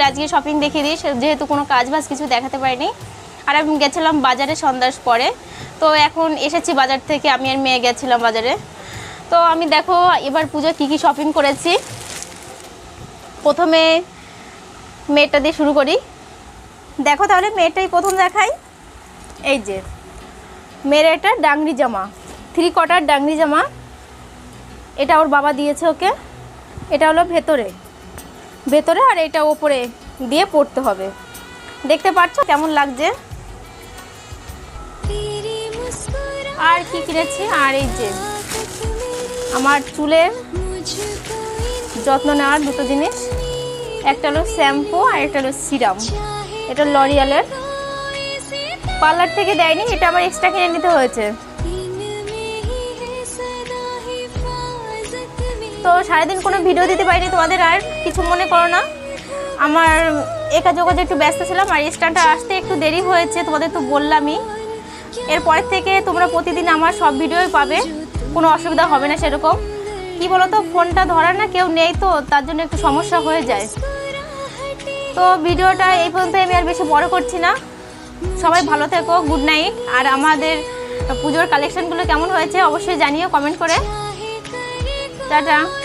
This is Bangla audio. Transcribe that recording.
আজকে শপিং দেখিয়ে দিই। যেহেতু কোনো কাজ বাজ কিছু দেখাতে পারিনি। আর আমি গেছিলাম বাজারে সন্ধ্যার পরে। তো এখন এসেছি বাজার থেকে। আমি আর মেয়ে গেছিলাম বাজারে। তো আমি দেখো, এবার পুজো কি কি শপিং করেছি। প্রথমে মেয়েটা দিয়ে শুরু করি। দেখো তাহলে মেয়েটাই প্রথম দেখাই। এই যে, মেয়ের এটা ডাংরি জামা। থ্রি কটার ডাংরি জামা। এটা ওর বাবা দিয়েছে ওকে। এটা হলো ভেতরে। ভেতরে আর এটা ওপরে দিয়ে পড়তে হবে। দেখতে পাচ্ছ কেমন লাগছে? আর কি কিনেছি? আর এই যে, আমার চুলের যত্ন নেওয়ার দুটো জিনিস। একটা হলো শ্যাম্পু আর একটা হলো সিরাম। এটা লরিয়ালের। পার্লার থেকে দেয়নি, এটা আমার এক্সট্রা কিনে নিতে হয়েছে। তো সারাদিন কোনো ভিডিও দিতে পারিনি, তোমাদের আর কিছু মনে করো না। আমার একা যোগাযোগ একটু ব্যস্ত ছিলাম আর স্ট্যান্ডটা আসতে একটু দেরি হয়েছে, তোমাদের তো বললামই। এরপর থেকে তোমরা প্রতিদিন আমার সব ভিডিওই পাবে, কোনো অসুবিধা হবে না সেরকম। কি বলো তো ফোনটা ধরার না কেউ নেই তো, তার জন্য একটু সমস্যা হয়ে যায়। তো ভিডিওটা এই পর্যন্ত আমি আর বেশি বড় করছি না। সবাই ভালো থেকো গুড নাইট আর আমাদের পুজোর কালেকশনগুলো কেমন হয়েছে অবশ্যই জানিও কমেন্ট করে। 大家。